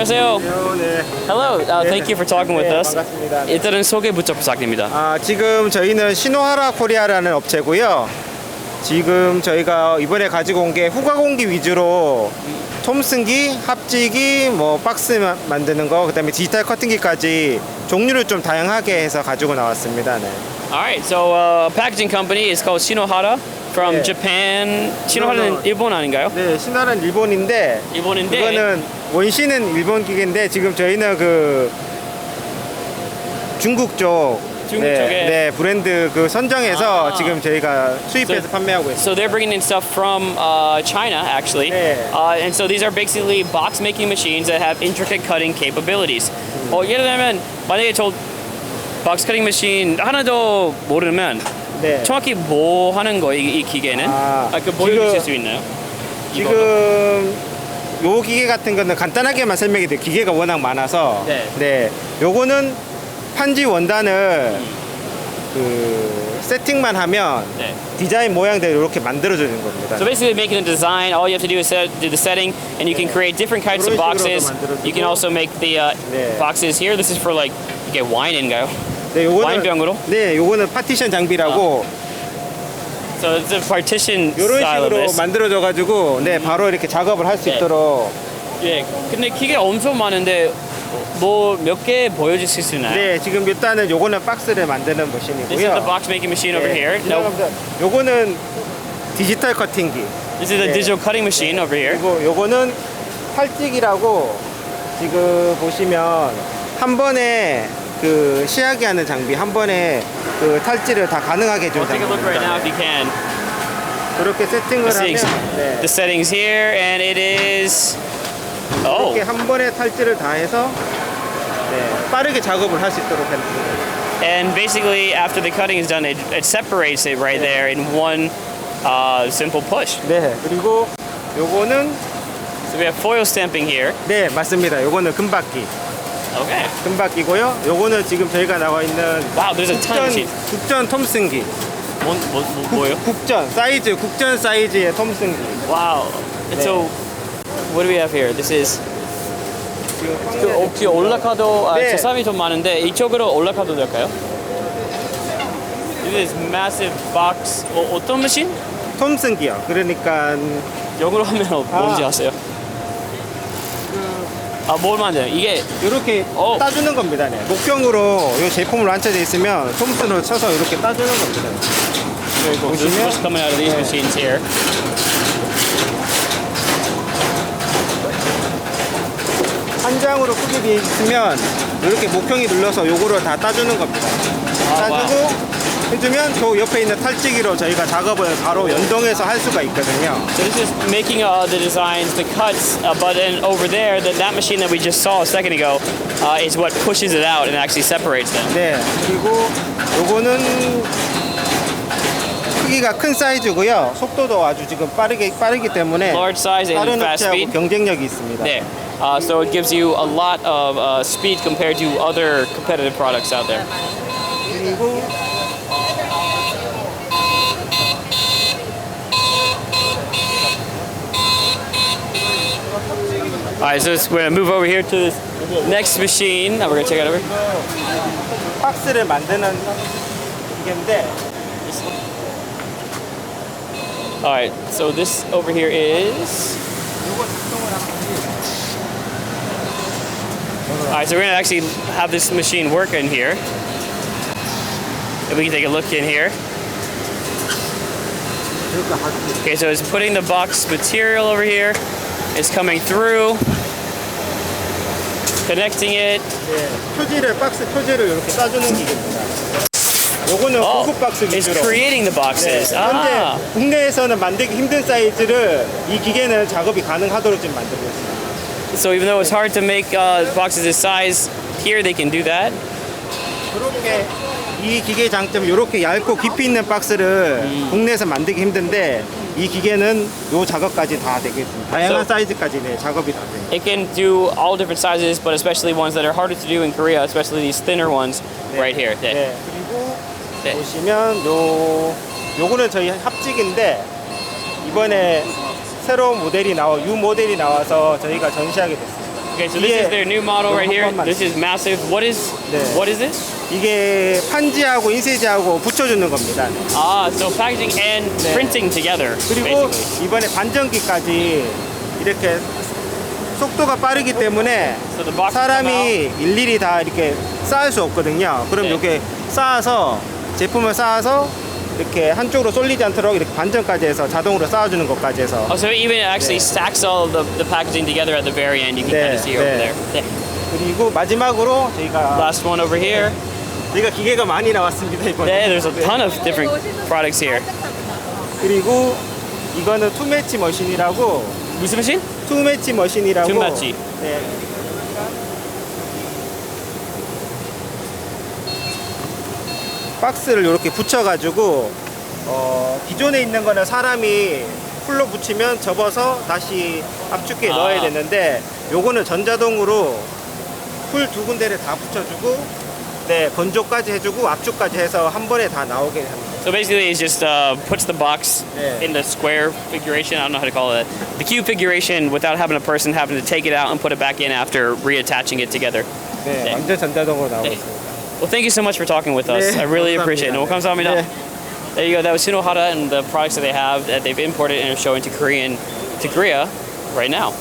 안녕하세요. 네. Hello. Uh, thank you for talking with 네, us. 반갑습니다. 네. 일단은 소개부터 부탁드립니다. 아, 지금 저희는 시노하라 코리아라는 업체고요. 지금 저희가 이번에 가지고 온 게 후가공기 위주로 톰슨기, 합지기, 뭐 박스 마- 만드는 거, 그다음에 디지털 커팅기까지 종류를 좀 다양하게 해서 가지고 나왔습니다. 네. All right. So uh, packaging company is called Shinohara from 네. Japan. 시노하라는 no. 일본 아닌가요? 네, 신화는 일본인데 일본인데 이거는 원시는 일본 기계인데 지금 저희는 그 중국 쪽 중국 네, 쪽에? 네, 브랜드 그 선정해서 아. 지금 저희가 수입해서 So- 판매하고 있습니다. So they're bringing in stuff from uh, China, actually. Yeah. Uh, and so these are basically box making machines that have intricate cutting capabilities. 어, 예를 들면 만약에 저 박스 커팅 머신 하나도 모르면 네. 정확히 뭐 하는 거이 기계는? 아, 그 보여주실 지금- 수 있나요? 이거. 지금 요 기계 같은 거는 간단하게만 설명이 돼요. 기계가 워낙 많아서. 네. 요거는 판지 원단을 그 세팅만 하면 네. 디자인 모양대로 이렇게 만들어 주는 겁니다. So basically, making a design, all you have to do is set, do the setting, and you can create different types of 그런 식으로도 boxes. 만들어주고. You can also make the uh, 네. boxes here. This is for like 이게 와인인가요? 네, 요거는 와인병으로? 네, 요거는 파티션 장비라고 So it's a partition 이런 style of 식으로 this. 만들어져 가지고 네, 바로 이렇게 작업을 할 수 네. 있도록 예. 근데 기계 엄청 많은데 뭐 몇 개 보여주실 수 있나요? 네, 지금 일단은 요거는 박스를 만드는 This is the 머신이고요. box making machine over here. 네, No, 요거는 디지털 커팅기. this is the 네. digital cutting machine over here. 그리고 요거는 팔찌기라고 지금 보시면 한 번에 그 시하게 하는 장비 한 번에 그 탈지를 다 가능하게 해주는 Well, take a look right now if you can. 그렇게 세팅을 The 하면 settings, 네. the settings here, and it is. Oh, 이렇게 한 번에 탈지를 다 해서 네, 빠르게 작업을 할 수 있도록 하는 and basically after the cutting is done, it, it separates it right there in one uh, simple push. 네 그리고 요거는 So we have foil stamping here. 네 맞습니다 요거는 금바퀴 Okay. 금바퀴고요 요거는 지금 저희가 나와 있는 Wow, there's a ton of 국전. 국전 톰슨기 뭐, 뭐, 뭐, 뭐예요? 국전 사이즈 국전 사이즈의 톰슨기 Wow. And so, what do we have here? This is 그 혹시 올라카도 아, 네. 제 사람이 좀 많은데 이쪽으로 올라카도 될까요? This is massive box. 어, 어떤 머신? 톰슨기요 그러니까 영어로 하면 어- 뭔지 아. 아세요? 아, 뭘 만져요? 이게 이렇게 어. 따주는 겁니다. 네. 목경으로 이 제품으로 완쳐져 있으면 톰슨으로 쳐서 이렇게 따주는 겁니다. very cool. So this is what's coming out of these 네. machines here. 한 장으로 크게 돼 있으면 이렇게 목형이 눌러서 요거를 다 따주는 겁니다. 아, 따주고 해주면 그 옆에 있는 탈지기로 저희가 작업을 바로 연동해서 할 수가 있거든요. So this is making uh, the designs, the cuts, uh, but then over there, that, that machine that we just saw a second ago uh, is what pushes it out and actually separates them. 네. 그리고 요거는 크기가 큰 사이즈고요. 속도도 아주 지금 빠르게 빠르기 때문에 Large size and 다른 fast 업체하고 speed. 경쟁력이 있습니다. There. Uh, so it gives you a lot of uh, speed compared to other competitive products out there. 그리고 All right, so it's- we're gonna move over here to this next machine. Now we're gonna check it over. 박스를 만드는 기계인데 All right, so this over here is. All right, so we're gonna actually have this machine work in here. And we can take a look in here. Okay, so it's putting the box material over here. It's coming through, Connecting it. 예, 표지를 박스 표지를 이렇게 따주는 기계입니다. 요거는 Oh, 고급 박스 it's 위주로. creating the 네, boxes. 현재 Ah, 국내에서는 만들기 힘든 사이즈를 이 기계는 작업이 가능하도록 지금 만들고 있습니다. so even though it's hard to make uh, boxes this size, here they can do that. 그렇게 이 기계의 장점은 이렇게 얇고 깊이 있는 박스를 음. 국내에서 만들기 힘든데 이 기계는 요 작업까지 다 되겠습니다. 다양한 So- 사이즈까지 네, 작업이 다 돼요. It can do all different sizes, but especially ones that are harder to do in Korea, especially these thinner ones right here. 네. 네, 그리고 네. 보시면 요 요거는 저희 합직인데 이번에 새로운 모델이 나와 유 모델이 나와서 저희가 전시하게 됐습니다. Okay, so this Yeah. is their new model right here. This is massive. What is 네. what is this? 이게 판지하고 인쇄지하고 붙여주는 겁니다. Ah, so packaging and 네. printing together, 그리고 basically. 이번에 반전기까지 이렇게 속도가 빠르기 때문에 So the box come out. 사람이 일일이 다 이렇게 쌓을 수 없거든요. 그럼 네. 이렇게 쌓아서 제품을 쌓아서 이렇게 한쪽으로 쏠리지 않도록 이렇게 반전까지 해서 자동으로 쌓아주는 것까지 해서 Oh, so it even actually 네. stacks all the, the packaging together at the very end. You can 네, kind of see over 네. there. 네. 그리고 마지막으로 저희가 Last one over here. 저희가 기계가 많이 나왔습니다 이번에. Yeah, there's a ton of different products here. 그리고 이거는 투매치 머신이라고 무슨 machine? 투매치 머신이라고 투매치. 네. 박스를 이렇게 붙여가지고 어, 기존에 있는 거는 사람이 풀로 붙이면 접어서 다시 압축기에 아. 넣어야 되는데 요거는 전자동으로 풀 두 군데를 다 붙여주고 네 건조까지 해주고 압축까지 해서 한 번에 다 나오게 합니다. So basically, it just uh, puts the box Yeah. in the square figuration. I don't know how to call it. The cube figuration without having a person having to take it out and put it back in after reattaching it together. 네, 네. 완전 전자동으로 나오고 네. 있습니다. Well, thank you so much for talking with us. 네, I really 감사합니다. appreciate it. 네, 감사합니다. 네. There you go. That was Shinohara and the products that they have that they've imported and are showing to Korean to Korea right now.